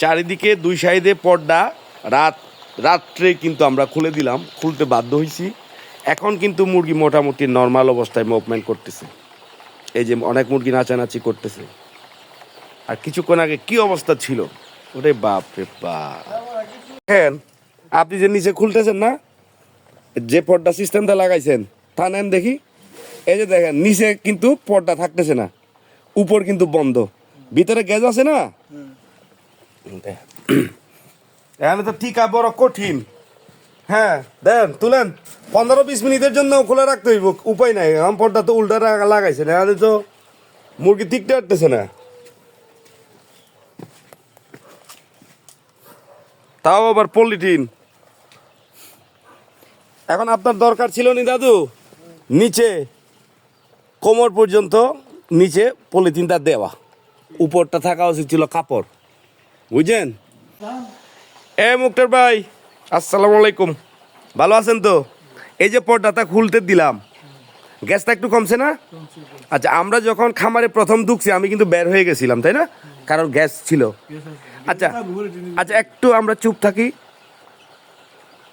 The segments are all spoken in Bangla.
চারিদিকে দুই সাইডে পর্দা। রাত, রাত্রে কিন্তু আমরা খুলে দিলাম, খুলতে বাধ্য হয়েছি এখন কিন্তু মুরগি মোটামুটি নর্মাল অবস্থায় মুভমেন্ট করতেছে। এই যে অনেক মুরগি নাচানাচি করতেছে। আর কিছুক্ষণ আগে কি অবস্থা ছিল? ওরে বাপ রে বাপ। দেখেন আপনি যে নিচে খুলতেছেন না, যে পর্দা সিস্টেমটা লাগাইছেন, তা নেন দেখি। এই যে দেখেন, নিচে কিন্তু পর্দা থাকতেছে না, উপর কিন্তু বন্ধ। ভিতরে গ্যাস আছে না। এখানে তো টিকা বড় কঠিন। হ্যাঁ দেন, তুলেন। পনেরো বিশ মিনিটের জন্য খোলা রাখতে হইব, উপায় নাই। এখন পর্দা তো উল্টা লাগাইছে না এখানে তো মুরগি টিকতে পারতেছে না। তাও আবার পলিথিন। এখন আপনার দরকার ছিল নি, দাদু? নিচে, কোমর পর্যন্ত নিচে পলিথিনটা দেওয়া। উপরটা থাকা উচিত ছিল কাপড়। বুঝছেন? এ মুক্তার ভাই আসসালামু আলাইকুম। ভালো আছেন তো? এই যে পর্দাটা খুলতে দিলাম। গ্যাসটা একটু কমছে না? আচ্ছা আমরা যখন খামারে প্রথম ঢুকছি আমি কিন্তু বের হয়ে গেছিলাম তাই না? কারণ গ্যাস ছিল। আচ্ছা আচ্ছা একটু আমরা চুপ থাকি।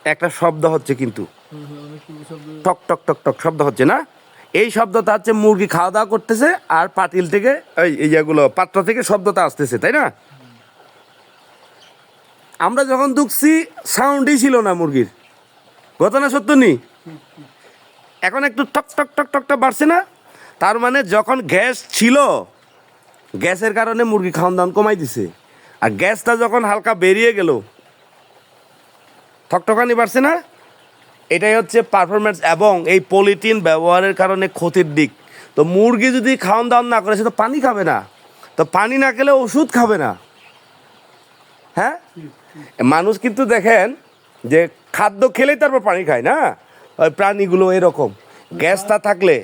একটা শব্দ হচ্ছে কিন্তু। টক টক টক টক শব্দ হচ্ছে না? এই শব্দটা হচ্ছে মুরগি খাওয়া দাওয়া করতেছে আর পাতিল থেকে এই এই যেগুলো পাত্র থেকে শব্দটা আসতেছে তাই না? আমরা যখন ঢুকছি সাউন্ডই ছিল না মুরগির। ঘটনা সত্য নি? এখন একটু টক টক টক টকটা বাড়ছে না? তার মানে যখন গ্যাস ছিল, গ্যাসের কারণে মুরগি খাওয়ান দাওয়ান কমাই দিছে। আর গ্যাসটা যখন হালকা বেরিয়ে গেল, ঠকঠকানি বাড়ছে না? এটাই হচ্ছে পারফরমেন্স এবং এই পলিথিন ব্যবহারের কারণে ক্ষতির দিক। তো মুরগি যদি খাওয়ান দাওয়ান না করে, সে তো পানি খাবে না। তো পানি না খেলে ওষুধ খাবে না। হ্যাঁ? মানুষ কিন্তু দেখেন যে খাদ্য খেলেই তারপর পানি খায়, না? ওই প্রাণীগুলো এরকম। গ্যাসটা থাকলে।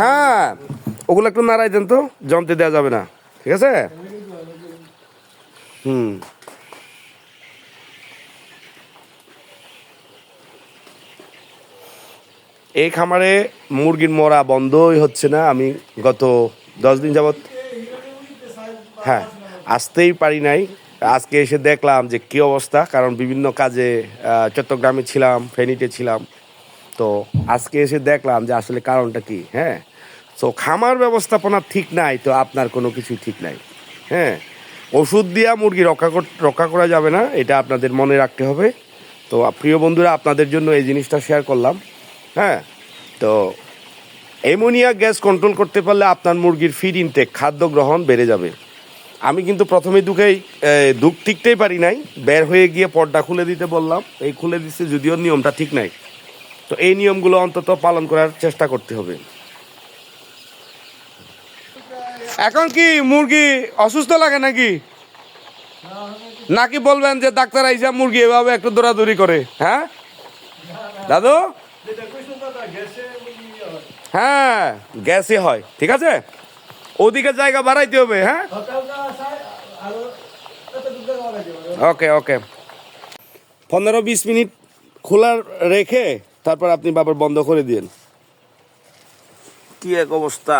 হ্যাঁ ওগুলো একটু নাড়াই দেন তো, জমতে দেওয়া যাবে না, ঠিক আছে? হুম। এই খামারে মুরগির মরা বন্ধই হচ্ছে না, আমি গত দশ দিন যাবৎ হ্যাঁ আসতেই পারি নাই। আজকে এসে দেখলাম যে কী অবস্থা, কারণ বিভিন্ন কাজে চট্টগ্রামে ছিলাম, ফেনীতে ছিলাম। তো আজকে এসে দেখলাম যে আসলে কারণটা কি হ্যাঁ? তো খামার ব্যবস্থাপনা ঠিক নাই, তো আপনার কোনো কিছু ঠিক নাই হ্যাঁ? ওষুধ দিয়া মুরগি রক্ষা রক্ষা করা যাবে না, এটা আপনাদের মনে রাখতে হবে। তো প্রিয় বন্ধুরা, আপনাদের জন্য এই জিনিসটা শেয়ার করলাম হ্যাঁ? তো অ্যামোনিয়া গ্যাস কন্ট্রোল করতে পারলে আপনার মুরগির ফিড ইনটেক খাদ্য গ্রহণ বেড়ে যাবে। আমি কিন্তু প্রথমে দুঃখেই দুঃখ টিকতেই পারি নাই। বের হয়ে গিয়ে পর্দা খুলে দিতে বললাম। এই খুলে দিচ্ছে যদিও নিয়মটা ঠিক নাই। তো এই নিয়মগুলো অন্তত পালন করার চেষ্টা করতে হবে। এখন কি মুরগি অসুস্থ লাগে নাকি? নাকি বলবেন যে ডাক্তার আইসা মুরগি এভাবে একটু দৌড়াদৌড়ি করে হ্যাঁ? দাদু? হ্যাঁ গ্যাসই হয়, ঠিক আছে? ওদিকে জায়গা বাড়াইতে হবে হ্যাঁ? ওকে ওকে। পনেরো বিশ মিনিট খোলা রেখে তারপর আপনি বাবার বন্ধ করে দিন কি এক অবস্থা?